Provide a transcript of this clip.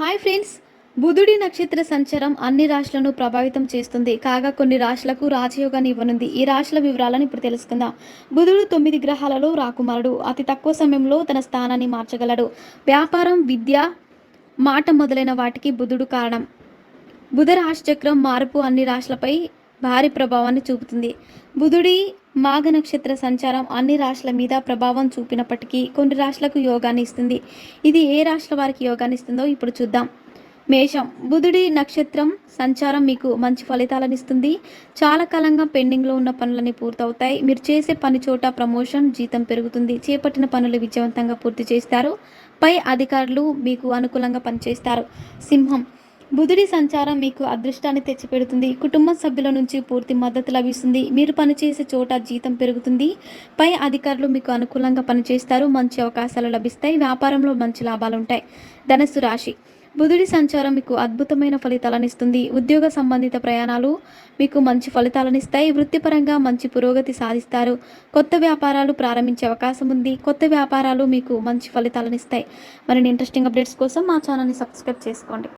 Hi friends. బుధుడి నక్షత్ర సంచారం అన్ని రాశులను ప్రభావితం చేస్తుంది. కాగా కొన్ని రాశులకు రాజయోగాన్ని ఇవ్వనుంది. ఈ రాశుల వివరాలను ఇప్పుడు తెలుసుకుందాం. బుధుడు తొమ్మిది గ్రహాలలో రాకుమారుడు. అతి తక్కువ సమయంలో తన స్థానాన్ని మార్చగలడు. వ్యాపారం విద్య మాట మొదలైన వాటికి బుధుడు కారణం. బుధ రాశిచక్రం మార్పు అన్ని రాశులపై భారీ ప్రభావాన్ని చూపుతుంది. బుధుడి మాఘ నక్షత్ర సంచారం అన్ని రాశుల మీద ప్రభావం చూపినప్పటికీ కొన్ని రాశులకు యోగాన్ని ఇస్తుంది. ఇది ఏ రాశుల వారికి యోగాన్ని ఇస్తుందో ఇప్పుడు చూద్దాం. మేషం. బుధుడి నక్షత్రం సంచారం మీకు మంచి ఫలితాలను ఇస్తుంది. చాలా కాలంగా పెండింగ్లో ఉన్న పనులన్నీ పూర్తవుతాయి. మీరు చేసే పని చోట ప్రమోషన్ జీతం పెరుగుతుంది. చేపట్టిన పనులు విజయవంతంగా పూర్తి చేస్తారు. పై అధికారులు మీకు అనుకూలంగా పనిచేస్తారు. సింహం. బుధుడి సంచారం మీకు అదృష్టాన్ని తెచ్చిపెడుతుంది. కుటుంబ సభ్యుల నుంచి పూర్తి మద్దతు లభిస్తుంది. మీరు పనిచేసే చోట జీతం పెరుగుతుంది. పై అధికారులు మీకు అనుకూలంగా పనిచేస్తారు. మంచి అవకాశాలు లభిస్తాయి. వ్యాపారంలో మంచి లాభాలు ఉంటాయి ధనస్సు రాశి. బుధుడి సంచారం మీకు అద్భుతమైన ఫలితాలను ఇస్తుంది ఉద్యోగ సంబంధిత ప్రయాణాలు మీకు మంచి ఫలితాలను ఇస్తాయి వృత్తిపరంగా మంచి పురోగతి సాధిస్తారు. కొత్త వ్యాపారాలు ప్రారంభించే అవకాశం ఉంది. కొత్త వ్యాపారాలు మీకు మంచి ఫలితాలను ఇస్తాయి మరిన్ని ఇంట్రెస్టింగ్ అప్డేట్స్ కోసం మా ఛానల్ని సబ్స్క్రైబ్ చేసుకోండి.